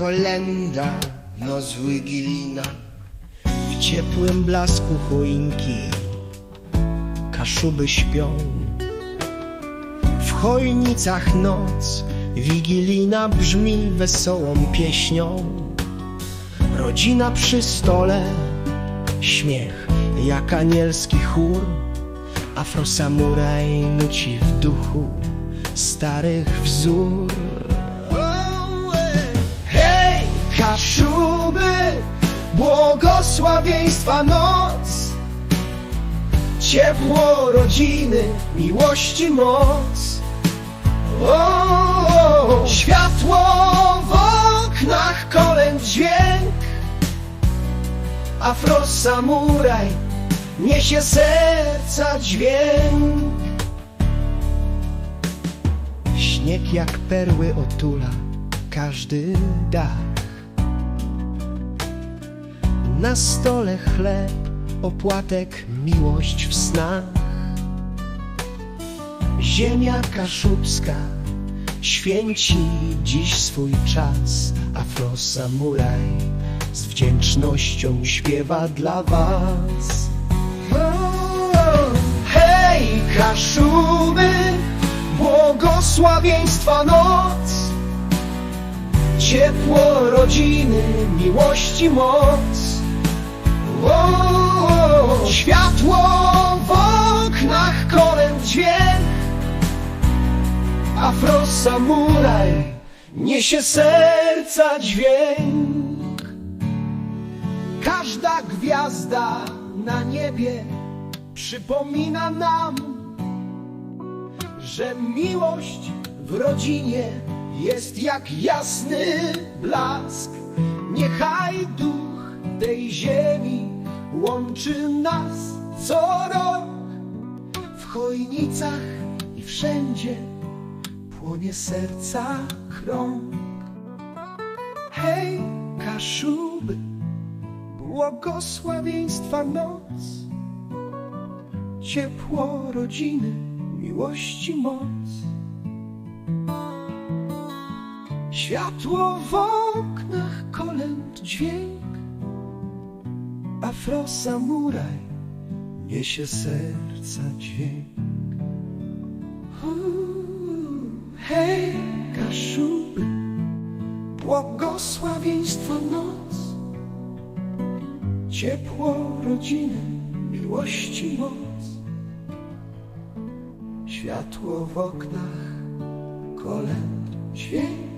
kolenda, noc Wigilina. W ciepłym blasku choinki Kaszuby śpią. W chojnicach noc Wigilina brzmi wesołą pieśnią. Rodzina przy stole Śmiech jak anielski chór. Afrosamuraj nuci w duchu Starych wzór Kaszuby, błogosławieństwa noc, ciepło rodziny, miłości moc. O, światło w oknach, kolęd dźwięk, afrosamuraj niesie serca dźwięk. Śnieg jak perły otula każdy dach. Na stole chleb, opłatek, miłość w snach. Ziemia kaszubska święci dziś swój czas. Afrosamuraj z wdzięcznością śpiewa dla was. Hej, Kaszuby, błogosławieństwa noc, ciepło rodziny, miłości moc. Afrosamuraj niesie serca dźwięk. Każda gwiazda na niebie przypomina nam, że miłość w rodzinie jest jak jasny blask. Niechaj duch tej ziemi łączy nas co rok. W chojnicach i wszędzie płonie serca krąg. Hej, Kaszuby, błogosławieństwa noc, ciepło rodziny, miłości moc. Światło w oknach, kolęd dźwięk, afrosamuraj niesie serca dźwięk. Hej, Kaszuby, błogosławieństwa noc, ciepło rodziny, miłości moc. Światło w oknach, kolęd, dźwięk,